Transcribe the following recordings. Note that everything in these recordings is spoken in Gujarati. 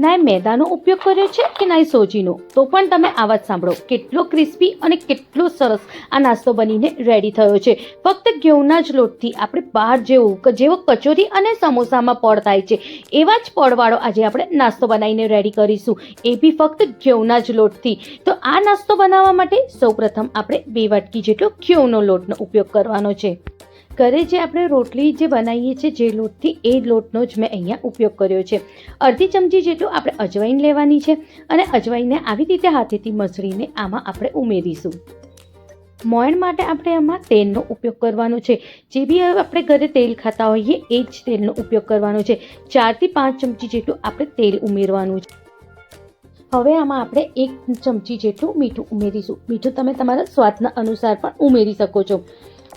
ના એ મેદાનો ઉપયોગ કર્યો છે કે ના એ સોજીનો? તો પણ તમે આવાજ સાંભળો. કેટલો ક્રિસ્પી અને કેટલો સરસ આ નાસ્તો બનીને રેડી થયો છે. ફક્ત ઘઉંના જ લોટથી આપણે બહાર જેવું જેવો કચોરી અને સમોસામાં પડ થાય છે. એવા જ પડવાળો આજે આપણે નાસ્તો બનાવીને રેડી કરીશું. એ બી ફક્ત ઘઉંના જ લોટથી. તો આ નાસ્તો બનાવવા માટે સૌપ્રથમ આપણે બે વાટકી જેટલો ઘઉંનો લોટનો ઉપયોગ કરવાનો છે. ઘરે જે આપણે રોટલી જે બનાવીએ છીએ, જે લોટથી એ લોટનો જ મેં અહીંયા ઉપયોગ કર્યો છે. અડધી ચમચી જેટલું આપણે અજવાઈન લેવાની છે અને અજવાઈનને આવી રીતે હાથેથી મસળીને આમાં આપણે ઉમેરીશું. મોયણ માટે આપણે આમાં તેલનો ઉપયોગ કરવાનો છે. જે બી આપણે ઘરે તેલ ખાતા હોઈએ, એ જ તેલનો ઉપયોગ કરવાનો છે. ચારથી પાંચ ચમચી જેટલું આપણે તેલ ઉમેરવાનું છે. હવે આમાં આપણે એક ચમચી જેટલું મીઠું ઉમેરીશું. મીઠું તમે તમારા સ્વાદના અનુસાર પણ ઉમેરી શકો છો.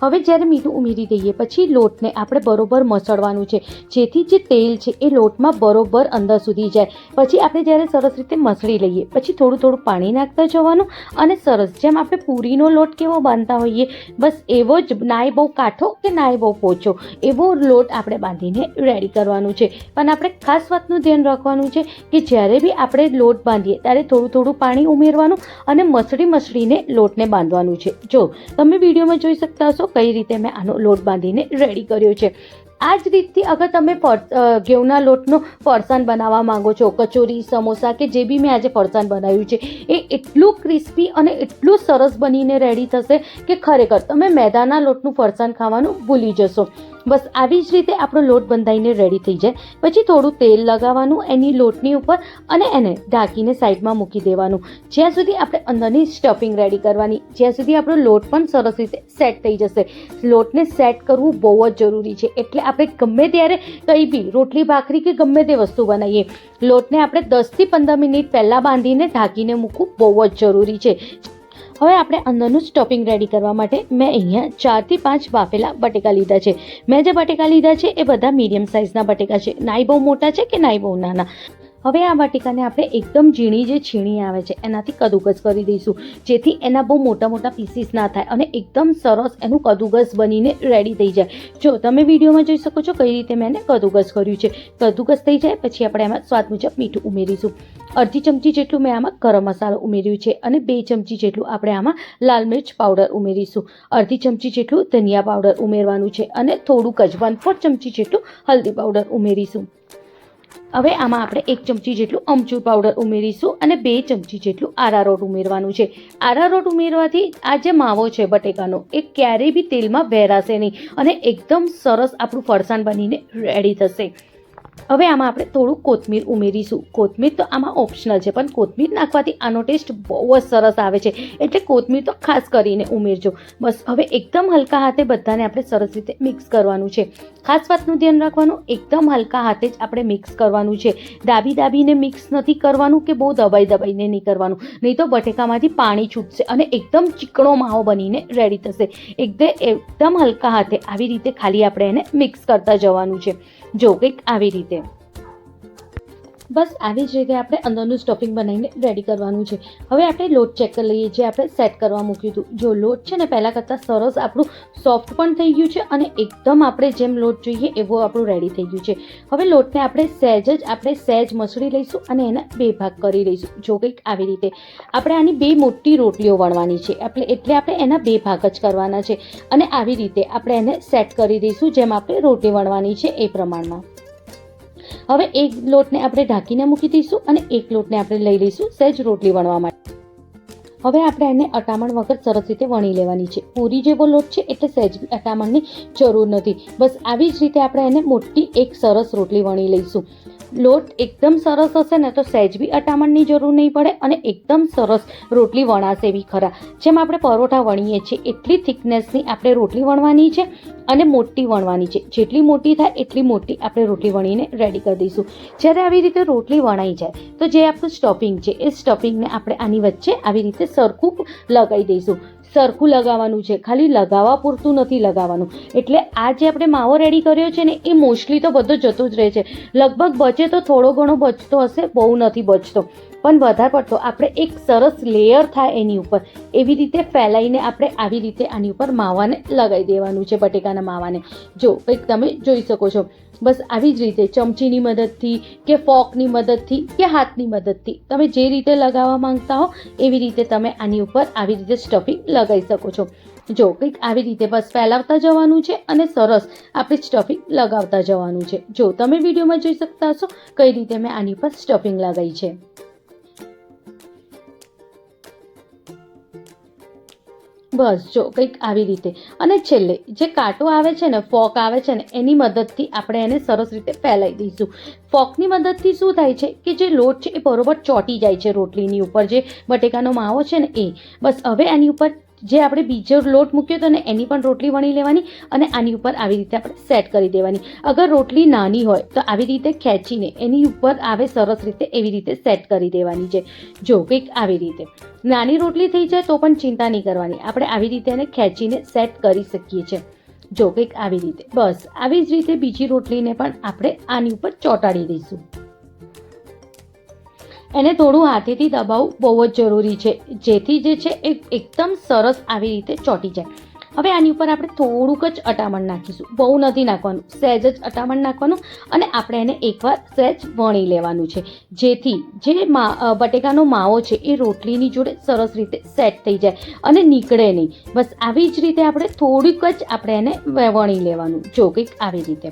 હવે જ્યારે મીઠું ઉમેરી દઈએ, પછી લોટને આપણે બરોબર મસળવાનું છે. જેથી જે તેલ છે એ લોટમાં બરોબર અંદર સુધી જાય. પછી આપણે જ્યારે સરસ રીતે મસળી લઈએ, પછી થોડું થોડું પાણી નાખતા જવાનું અને સરસ જેમ આપણે પૂરીનો લોટ કેવો બાંધતા હોઈએ, બસ એવો જ નાય બહુ કાઠો કે નાય બહુ પોચો, એવો લોટ આપણે બાંધીને રેડી કરવાનું છે. પણ આપણે ખાસ વાતનું ધ્યાન રાખવાનું છે કે જ્યારે બી આપણે લોટ બાંધીએ, ત્યારે થોડું થોડું પાણી ઉમેરવાનું અને મસળી મસળીને લોટને બાંધવાનું છે. જો તમે વિડીયોમાં જોઈ શકતા હશો કઈ રીતે મેં આનો લોટ બાંધીને રેડી કર્યો છે. આ જ રીતથી અગર તમે ઘઉંના લોટનો ફરસાણ બનાવવા માંગો છો, કચોરી, સમોસા કે જે બી મેં આજે ફરસાણ બનાવ્યું છે, એ એટલું ક્રિસ્પી અને એટલું સરસ બનીને રેડી થશે કે ખરેખર તમે મેદાના લોટનું ફરસાણ ખાવાનું ભૂલી જશો. બસ આવી જ રીતે આપણો લોટ બંધાઈને રેડી થઈ જાય. પછી થોડું તેલ લગાવવાનું, એની લોટની ઉપર અને એને ઢાંકીને સાઈડમાં મૂકી દેવાનું. જ્યાં સુધી આપણે અંદરની સ્ટફિંગ રેડી કરવાની, જ્યાં સુધી આપણો લોટ પણ સરસ રીતે સેટ થઈ જશે. લોટને સેટ કરવું બહુ જ જરૂરી છે. એટલે આપણે ગમે ત્યારે કંઈ બી રોટલી, ભાખરી કે ગમે તે વસ્તુ બનાવીએ, લોટને આપણે દસથી પંદર મિનિટ પહેલાં બાંધીને ઢાંકીને મૂકવું બહુ જ જરૂરી છે. હવે આપણે અંદરનું સ્ટફિંગ રેડી કરવા માટે મેં અહીંયા ચારથી પાંચ બાફેલા બટેકા લીધા છે. મેં જે બટેકા લીધા છે એ બધા મીડિયમ સાઇઝના બટેકા છે. નાઈ બહુ મોટા છે કે નાઈ બહુ નાના? હવે આ વાટિકાને આપણે એકદમ ઝીણી જે છીણી આવે છે, એનાથી કદુકસ કરી દઈશું. જેથી એના બહુ મોટા મોટા પીસીસ ના થાય અને એકદમ સરસ એનું કદુગસ બનીને રેડી થઈ જાય. જો તમે વિડીયોમાં જોઈ શકો છો કઈ રીતે મેં એને કદુકસ કર્યું છે. કદુકસ થઈ જાય પછી આપણે એમાં સ્વાદ મુજબ મીઠું ઉમેરીશું. અડધી ચમચી જેટલું મેં આમાં ગરમ મસાલો ઉમેર્યું છે અને બે ચમચી જેટલું આપણે આમાં લાલ મિર્ચ પાવડર ઉમેરીશું. અડધી ચમચી જેટલું ધનિયા પાવડર ઉમેરવાનું છે અને થોડુંક જ વન ફોર ચમચી જેટલું હલ્દી પાવડર ઉમેરીશું. હવે આમાં આપણે એક ચમચી જેટલું અમચૂર પાવડર ઉમેરીશું અને બે ચમચી જેટલું આરારોટ ઉમેરવાનું છે. આરારોટ ઉમેરવાથી આ જે માવો છે બટેકાનો, એ ક્યારેય બી તેલમાં વહેરાશે નહીં અને એકદમ સરસ આપણું ફરસાણ બનીને રેડી થશે. હવે આમાં આપણે થોડું કોથમીર ઉમેરીશું. કોથમીર તો આમાં ઓપ્શનલ છે, પણ કોથમીર નાખવાથી આનો ટેસ્ટ બહુ જ સરસ આવે છે. એટલે કોથમીર તો ખાસ કરીને ઉમેરજો. બસ હવે એકદમ હલકા હાથે બધાને આપણે સરસ રીતે મિક્સ કરવાનું છે. ખાસ વાતનું ધ્યાન રાખવાનું, એકદમ હલકા હાથે જ આપણે મિક્સ કરવાનું છે. દાબી દાબીને મિક્સ નથી કરવાનું કે બહુ દબાઈ દબાઈને નહીં કરવાનું. નહીં તો બટેકામાંથી પાણી છૂટશે અને એકદમ ચીકણો માવો બનીને રેડી થશે. એકદમ એકદમ હલકા હાથે આવી રીતે ખાલી આપણે એને મિક્સ કરતા જવાનું છે. જો કંઈક આવી રીતે. બસ આવી જ રીતે આપણે અંદરનું સ્ટફિંગ બનાવીને રેડી કરવાનું છે. હવે આપણે લોટ ચેક કરી લઈએ, જે આપણે સેટ કરવા મૂક્યું હતું. જો લોટ છે ને પહેલાં કરતાં સરસ આપણું સોફ્ટ પણ થઈ ગયું છે અને એકદમ આપણે જેમ લોટ જોઈએ એવો આપણું રેડી થઈ ગયું છે. હવે લોટને આપણે સહેજ જ, આપણે સહેજ મસળી લઈશું અને એના બે ભાગ કરી લઈશું. જો કંઈક આવી રીતે. આપણે આની બે મોટી રોટલીઓ વણવાની છે. આપણે એટલે આપણે એના બે ભાગ જ કરવાના છે. અને આવી રીતે આપણે એને સેટ કરી દઈશું, જેમ આપણે રોટલી વણવાની છે એ પ્રમાણમાં. હવે એક લોટને આપણે ઢાંકીને મૂકી દઈશું અને એક લોટને આપણે લઈ લઈશું સહેજ રોટલી વણવા માટે. હવે આપણે એને અટામણ વગર સરસ રીતે વણી લેવાની છે. પૂરી જેવો લોટ છે એટલે સહેજ અટામણની જરૂર નથી. બસ આવી જ રીતે આપણે એને મોટી એક સરસ રોટલી વણી લઈશું. લોટ એકદમ સરસ હશે ને તો સહેજ બી અટામણની જરૂર નહીં પડે અને એકદમ સરસ રોટલી વણાશે એવી ખરા. જેમ આપણે પરોઠા વણીએ છીએ, એટલી થિકનેસની આપણે રોટલી વણવાની છે અને મોટી વણવાની છે. જેટલી મોટી થાય એટલી મોટી આપણે રોટલી વણીને રેડી કરી દઈશું. જ્યારે આવી રીતે રોટલી વણાઈ જાય, તો જે આપણું સ્ટફિંગ છે, એ સ્ટફિંગને આપણે આની વચ્ચે આવી રીતે સરખું લગાવી દઈશું. સરખું લગાવવાનું છે. ખાલી લગાવવા પૂરતું નથી લગાવવાનું. એટલે આ જે આપણે માવો રેડી કર્યો છે ને, એ મોસ્ટલી તો બધો જતો જ રહે છે. લગભગ બચે તો થોડો ઘણો બચતો હશે, બહુ નથી બચતો. પણ વધારે પડતો આપણે એક સરસ લેયર થાય એની ઉપર. એવી રીતે ફેલાઈને આપણે આવી રીતે આની ઉપર માવાને લગાવી દેવાનું છે, બટેકાના માવાને. જો કંઈક તમે જોઈ શકો છો, બસ આવી જ રીતે ચમચીની મદદથી કે ફોકની મદદથી કે હાથની મદદથી તમે જે રીતે લગાવવા માંગતા હો, એવી રીતે તમે આની ઉપર આવી રીતે સ્ટફિંગ લગાવી શકો છો. જો કંઈક આવી રીતે બસ ફેલાવતા જવાનું છે અને સરસ આપણે સ્ટફિંગ લગાવતા જવાનું છે. જો તમે વિડીયોમાં જોઈ શકતા હશો કઈ રીતે મેં આની ઉપર સ્ટફિંગ લગાવી છે. બસ જો કંઈક આવી રીતે. અને છેલ્લે, જે કાંટો આવે છે ને, ફોક આવે છે ને, એની મદદથી આપણે એને સરસ રીતે ફેલાવી દઈશું. ફોકની મદદથી શું થાય છે કે જે લોટ છે એ બરોબર ચોંટી જાય છે રોટલીની ઉપર. જે બટેકાનો માવો છે ને એ. બસ હવે એની ઉપર જે આપણે બીજો લોટ મૂક્યો હતો ને એની પણ રોટલી વણી લેવાની અને આની ઉપર આવી રીતે આપણે સેટ કરી દેવાની. અગર રોટલી નાની હોય તો આવી રીતે ખેંચીને એની ઉપર આવે સરસ રીતે એવી રીતે સેટ કરી દેવાની છે. જો કંઈક આવી રીતે. નાની રોટલી થઈ જાય તો પણ ચિંતા નહીં કરવાની. આપણે આવી રીતે એને ખેંચીને સેટ કરી શકીએ છીએ. જો કંઈક આવી રીતે. બસ, આવી જ રીતે બીજી રોટલીને પણ આપણે આની ઉપર ચોંટાડી દઈશું. એને થોડું હાથેથી દબાવવું બહુ જ જરૂરી છે. જેથી જે છે એ એકદમ સરસ આવી રીતે ચોંટી જાય. હવે આની ઉપર આપણે થોડુંક જ અટામણ નાખીશું. બહુ નથી નાખવાનું. સહેજ જ અટામણ નાખવાનું અને આપણે એને એકવાર સહેજ વણી લેવાનું છે. જેથી જે મા બટેકાનો માવો છે એ રોટલીની જોડે સરસ રીતે સેટ થઈ જાય અને નીકળે નહીં. બસ આવી જ રીતે આપણે થોડીક જ આપણે એને વણી લેવાનું. જો કંઈક આવી રીતે.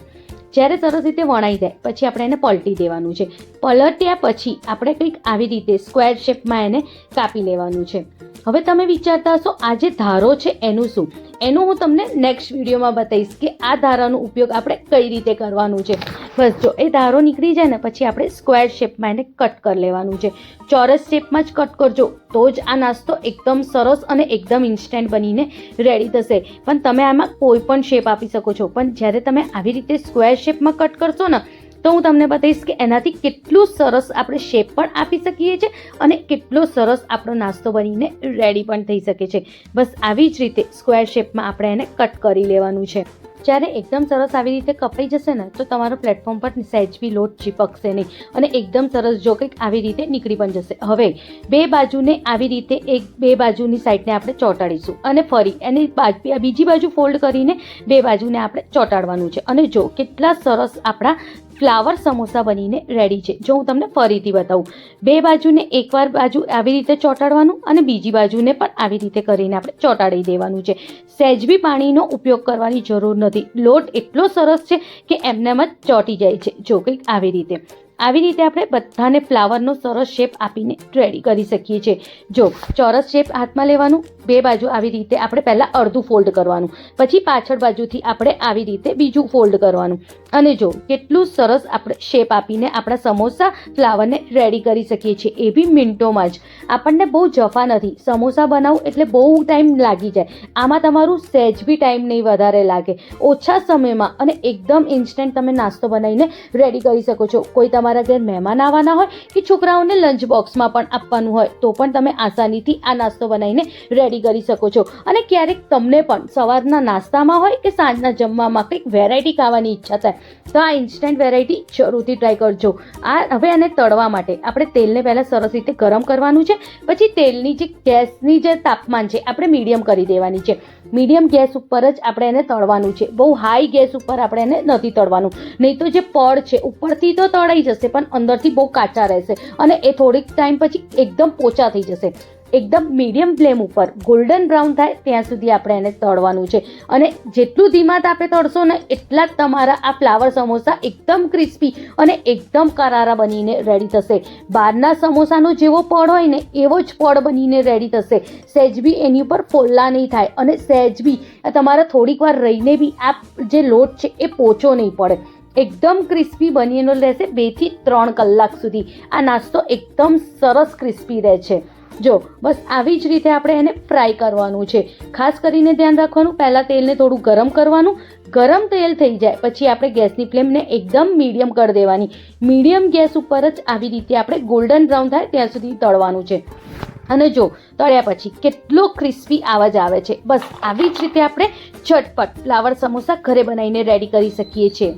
જ્યારે સરસ રીતે વણાઈ જાય, પછી આપણે એને પલટી દેવાનું છે. પલટ્યા પછી આપણે કંઈક આવી રીતે સ્ક્વેર શેપમાં એને કાપી લેવાનું છે. હવે તમે વિચારતા હશો, આ જે ધારો છે, એનું શું? એનું હું તમને નેક્સ્ટ વિડીયોમાં બતાવીશ કે આ ધારાનો ઉપયોગ આપણે કઈ રીતે કરવાનું છે. બસ, જો એ ધારો નીકળી જાય ને, પછી આપણે સ્ક્વેર શેપમાં એને કટ કરી લેવાનું છે. ચોરસ શેપમાં જ કટ કરજો, તો જ આ નાસ્તો એકદમ સરસ અને એકદમ ઇન્સ્ટન્ટ બનીને રેડી થશે. પણ તમે આમાં કોઈ પણ શેપ આપી શકો છો. પણ જ્યારે તમે આવી રીતે સ્ક્વેર શેપમાં કટ કરશો ને, તો હું તમને બતાવીશ કે એનાથી કેટલું સરસ આપણે શેપ પણ આપી શકીએ છીએ અને કેટલો સરસ આપણો નાસ્તો બનીને રેડી પણ થઈ શકે છે. બસ, આવી જ રીતે સ્ક્વેર શેપમાં આપણે એને કટ કરી લેવાનું છે. જ્યારે એકદમ સરસ આવી રીતે કપાઈ જશે ને, તો તમારો પ્લેટફોર્મ પર સહેજ બી લોટ ચીપકશે નહીં અને એકદમ સરસ જો કંઈક આવી રીતે નીકળી પણ જશે. હવે, બે બાજુને આવી રીતે એક, બે બાજુની સાઈડને આપણે ચોંટાડીશું અને ફરી એની બાજુ, બીજી બાજુ ફોલ્ડ કરીને બે બાજુને આપણે ચોંટાડવાનું છે. અને જો કેટલા સરસ આપણા ફ્લાવર સમોસા બનીને રેડી છે. જો હું તમને ફરીથી બતાવું, બે બાજુને એકવાર બાજુ આવી રીતે ચોંટાડવાનું અને બીજી બાજુને પણ આવી રીતે કરીને આપણે ચોંટાડી દેવાનું છે. સહેજ બી પાણીનો ઉપયોગ કરવાની જરૂર નથી. લોટ એટલો સરસ છે કે એમનેમ જ ચોંટી જાય છે. જો કંઈક આવી રીતે આવી રીતે આપણે બધાને ફ્લાવરનો સરસ શેપ આપીને રેડી કરી શકીએ છીએ. જો ચોરસ શેપ હાથમાં લેવાનું બે બાજુ આવી રીતે આપણે પહેલાં અડધું ફોલ્ડ કરવાનું. પછી પાછળ બાજુથી આપણે આવી રીતે બીજું ફોલ્ડ કરવાનું. અને જો કેટલું સરસ આપણે શેપ આપીને આપણા સમોસા ફ્લાવરને રેડી કરી શકીએ છીએ, એ બી મિનિટોમાં જ. આપણને બહુ જફા નથી. સમોસા બનાવવું એટલે બહુ ટાઈમ લાગી જાય. આમાં તમારું સહેજ બી ટાઈમ નહીં વધારે લાગે. ઓછા સમયમાં અને એકદમ ઇન્સ્ટન્ટ તમે નાસ્તો બનાવીને રેડી કરી શકો છો. કોઈ તમારા ઘેર મહેમાન આવવાના હોય કે છોકરાઓને લંચ બોક્સમાં પણ આપવાનું હોય, તો પણ તમે આસાનીથી આ નાસ્તો બનાવીને રેડી કરી શકો છો. અને ક્યારેક તમને પણ સવારના નાસ્તામાં હોય કે સાંજના જમવામાં કંઈક વેરાયટી ખાવાની ઈચ્છા થાય, તો આ ઇન્સ્ટન્ટ વેરાયટી જરૂરથી ટ્રાય કરજો. આ હવે આને તળવા માટે આપણે તેલને પહેલાં સરસ રીતે ગરમ કરવાનું છે, પછી તેલની જે ગેસની જે તાપમાન છે, આપણે મીડિયમ કરી દેવાની છે. મીડિયમ ગેસ ઉપર જ આપણે એને તળવાનું છે. બહુ હાઈ ગેસ ઉપર આપણે એને નથી તળવાનું. નહીં તો જે પડ છે, ઉપરથી તો તળાઈ જશે, પણ અંદરથી બહુ કાચા રહેશે. અને એ થોડીક ટાઈમ પછી એકદમ પોચા થઈ જશે. એકદમ મીડિયમ ફ્લેમ ઉપર ગોલ્ડન બ્રાઉન થાય ત્યાં સુધી આપણે એને તળવાનું છે. અને જેટલું ધીમા તાપે તળશો ને એટલા જ તમારા આ ફ્લાવર સમોસા એકદમ ક્રિસ્પી અને એકદમ કરારા બનીને રેડી થશે. બહારના સમોસાનો જેવો પડ હોય ને, એવો જ પડ બનીને રેડી થશે. સહેજ બી એની ઉપર ફોલ્લા નહીં થાય અને સહેજ બી તમારે થોડીક વાર રહીને બી આ જે લોટ છે એ પોચો નહીં પડે. એકદમ ક્રિસ્પી બનીને રહેશે બેથી ત્રણ કલાક સુધી. આ નાસ્તો એકદમ સરસ ક્રિસ્પી રહે છે. જો, બસ આવી જ રીતે આપણે એને ફ્રાય કરવાનું છે. ખાસ કરીને ધ્યાન રાખવાનું, પહેલાં તેલને થોડું ગરમ કરવાનું. ગરમ તેલ થઈ જાય, પછી આપણે ગેસની ફ્લેમને એકદમ મીડિયમ કરી દેવાની. મીડિયમ ગેસ ઉપર જ આવી રીતે આપણે ગોલ્ડન બ્રાઉન થાય ત્યાં સુધી તળવાનું છે. અને જો, તળ્યા પછી કેટલો ક્રિસ્પી આવાજ આવે છે. બસ આવી જ રીતે આપણે ઝટપટ ફ્લાવર સમોસા ઘરે બનાવીને રેડી કરી શકીએ છીએ.